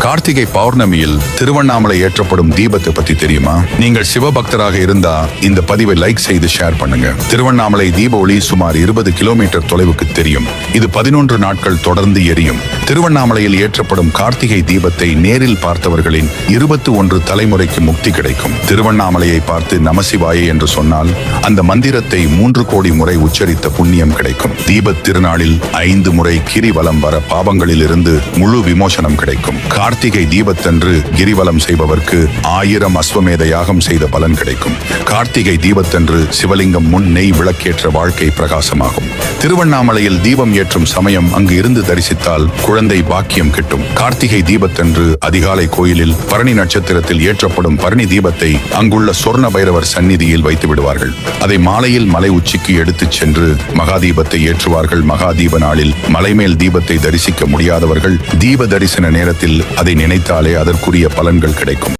கார்த்திகை பௌர்ணமியில் திருவண்ணாமலை ஏற்றப்படும் தீபத்தை பத்தி தெரியுமா? நீங்கள் சிவபக்தராக இருந்தா இந்த பதிவை லைக் செய்து ஷேர் பண்ணுங்க. திருவண்ணாமலை தீப ஒளி சுமார் இருபது கிலோமீட்டர் தொலைவுக்கு தெரியும். இது பதினொன்று நாட்கள் தொடர்ந்து எரியும். திருவண்ணாமலையில் ஏற்றப்படும் கார்த்திகை தீபத்தை நேரில் பார்த்தவர்களின் இருபத்தி ஒன்று தலைமுறைக்கு முக்தி கிடைக்கும். திருவண்ணாமலையை பார்த்து நமசிவாயே என்று சொன்னால் அந்த மந்திரத்தை மூன்று கோடி முறை உச்சரித்த புண்ணியம் கிடைக்கும். தீபத் திருநாளில் ஐந்து முறை கிரிவலம் வர பாவங்களில் இருந்து முழு விமோசனம் கிடைக்கும். கார்த்திகை தீபத்தன்று கிரிவலம் செய்பவர்க்கு ஆயிரம் அஸ்வமேத யாகம் செய்த பலன் கிடைக்கும். கார்த்திகை தீபத்தன்று சிவலிங்கம் முன் நெய் விளக்கேற்ற வாழ்க்கை பிரகாசமாகும். திருவண்ணாமலையில் தீபம் ஏற்றும் சமயம் அங்கு இருந்து தரிசித்தால் குழந்தை பாக்கியம் கிட்டும். கார்த்திகை தீபத்தன்று அதிகாலை கோயிலில் பரணி நட்சத்திரத்தில் ஏற்றப்படும் பரணி தீபத்தை அங்குள்ள சொர்ண பைரவர் சந்நிதியில் வைத்து விடுவார்கள். அதை மாலையில் மலை உச்சிக்கு எடுத்துச் சென்று மகாதீபத்தை ஏற்றுவார்கள். மகாதீப நாளில் மலைமேல் தீபத்தை தரிசிக்க முடியாதவர்கள் தீப தரிசன நேரத்தில் அதை நினைத்தாலே அதற்குரிய பலன்கள் கிடைக்கும்.